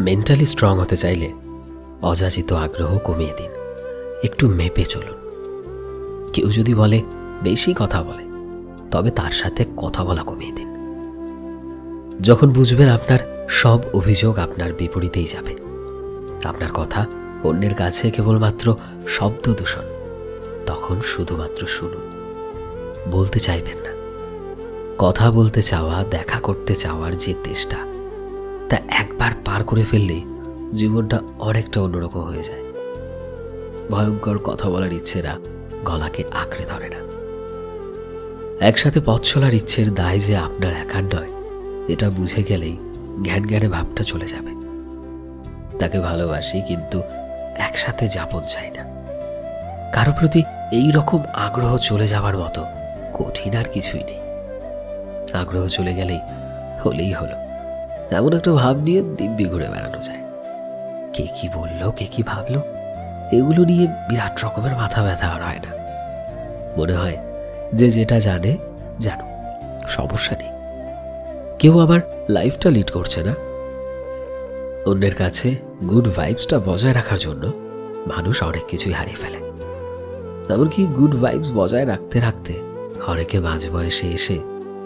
Mentally strong হতে চাইলে অযাচিত আগ্রহ কমিয়ে দিন। একটু মেপে চলুন। কেউ যদি বলে, বেশি কথা বলে, তবে তার সাথে কথা বলা কমিয়ে দিন। যখন বুঝবেন আপনার সব অভিযোগ আপনার বিপরীতেই যাবে। আপনার কথা অন্যের কাছে কেবলমাত্র শব্দ দূষণ, তখন শুধুমাত্র শুনুন। বলতে চাইবেন না। কথা বলতে চাওয়া, দেখা করতে চাওয়ার যে তেষ্টা তা একবার পার করে ফেললে জীবনটা অনেকটা অন্যরকম হয়ে যায়। ভয়ঙ্কর কথা বলার ইচ্ছেরা গলাকে আঁকড়ে ধরে না। একসাথে পথ চলার ইচ্ছের দায় যে আপনার একার নয়, এটা বুঝে গেলেই জ্ঞান জ্ঞানে ভাবটা চলে যাবে। তাকে ভালোবাসি, কিন্তু একসাথে যাপন চাই না। কারও প্রতি এই রকম আগ্রহ চলে যাবার মতো কঠিন আর কিছুই নেই। আগ্রহ চলে গেলেই হলেই হলো। এমন একটা ভাব নিয়ে দিব্যি ঘুরে বেড়ানো যায়। কে কি বলল, কে কি ভাবলো, এগুলো নিয়ে বিরাট রকমের মাথা ব্যথা আর হয় না। মনে হয় যে যেটা জানে জানো সমস্যা নেই। কেউ আবার লাইফটা লিড করছে না। অন্যের কাছে গুড ভাইবসটা বজায় রাখার জন্য মানুষ অনেক কিছুই হারিয়ে ফেলে। এমনকি গুড ভাইবস বজায় রাখতে রাখতে অনেকে মাঝ বয়সে এসে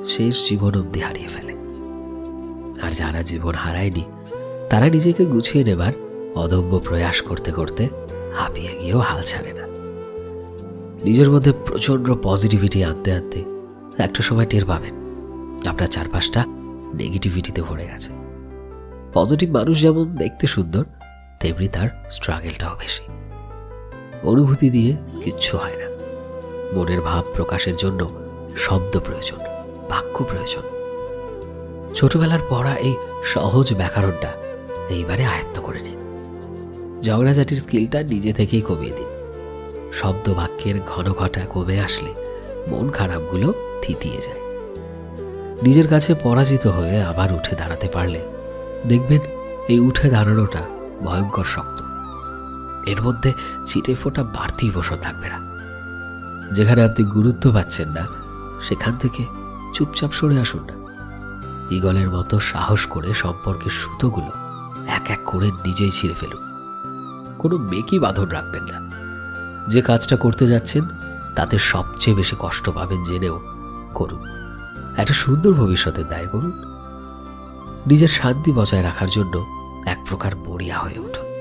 শেষ জীবন অবধি হারিয়ে ফেলে। আর যারা জীবন হারায়নি, তারা নিজেকে গুছিয়ে নেবার অদম্য প্রয়াস করতে করতে হাঁপিয়ে গিয়েও হাল ছাড়ে না। নিজের মধ্যে প্রচণ্ড পজিটিভিটি আনতে আনতে একটা সময় টের পাবেন, আপনার চারপাশটা নেগেটিভিটিতে ভরে গেছে। পজিটিভ মানুষ যেমন দেখতে সুন্দর, তেমনি তার স্ট্রাগেলটাও বেশি। অনুভূতি দিয়ে কিচ্ছু হয় না। মনের ভাব প্রকাশের জন্য শব্দ প্রয়োজন, বাক্য প্রয়োজন। ছোটবেলার পড়া এই সহজ ব্যাকরণটা এইবারে আয়ত্ত করে নিন। ঝগড়াঝাটির স্কিলটা নিজে থেকেই কমিয়ে দিন। শব্দ বাক্যের ঘন ঘটা কমে আসলে মন খারাপগুলো থিতিয়ে যায়। নিজের কাছে পরাজিত হয়ে আবার উঠে দাঁড়াতে পারলে দেখবেন এই উঠে দাঁড়ানোটা ভয়ঙ্কর শক্ত। এর মধ্যে ছিটে ফোটা বাড়তি বসন থাকবে না। যেখানে আপনি গুরুত্ব পাচ্ছেন না, সেখান থেকে চুপচাপ সরে আসুন না। ইগলের মতো সাহস করে সম্পর্কের সুতোগুলো এক এক করে নিজেই ছিঁড়ে ফেলুন। কোনো মেকি বাঁধন রাখবেন না। যে কাজটা করতে যাচ্ছেন, তাতে সবচেয়ে বেশি কষ্ট পাবেন জেনেও করুন। একটা সুন্দর ভবিষ্যতের দায় করুন। নিজের শান্তি বজায় রাখার জন্য এক প্রকার মরিয়া হয়ে উঠুন।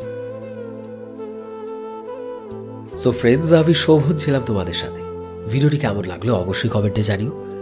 সো ফ্রেন্ডস আমি শোভন ছিলাম তোমাদের সাথে। ভিডিওটি কেমন লাগল অবশ্যই কমেন্টে জানিও।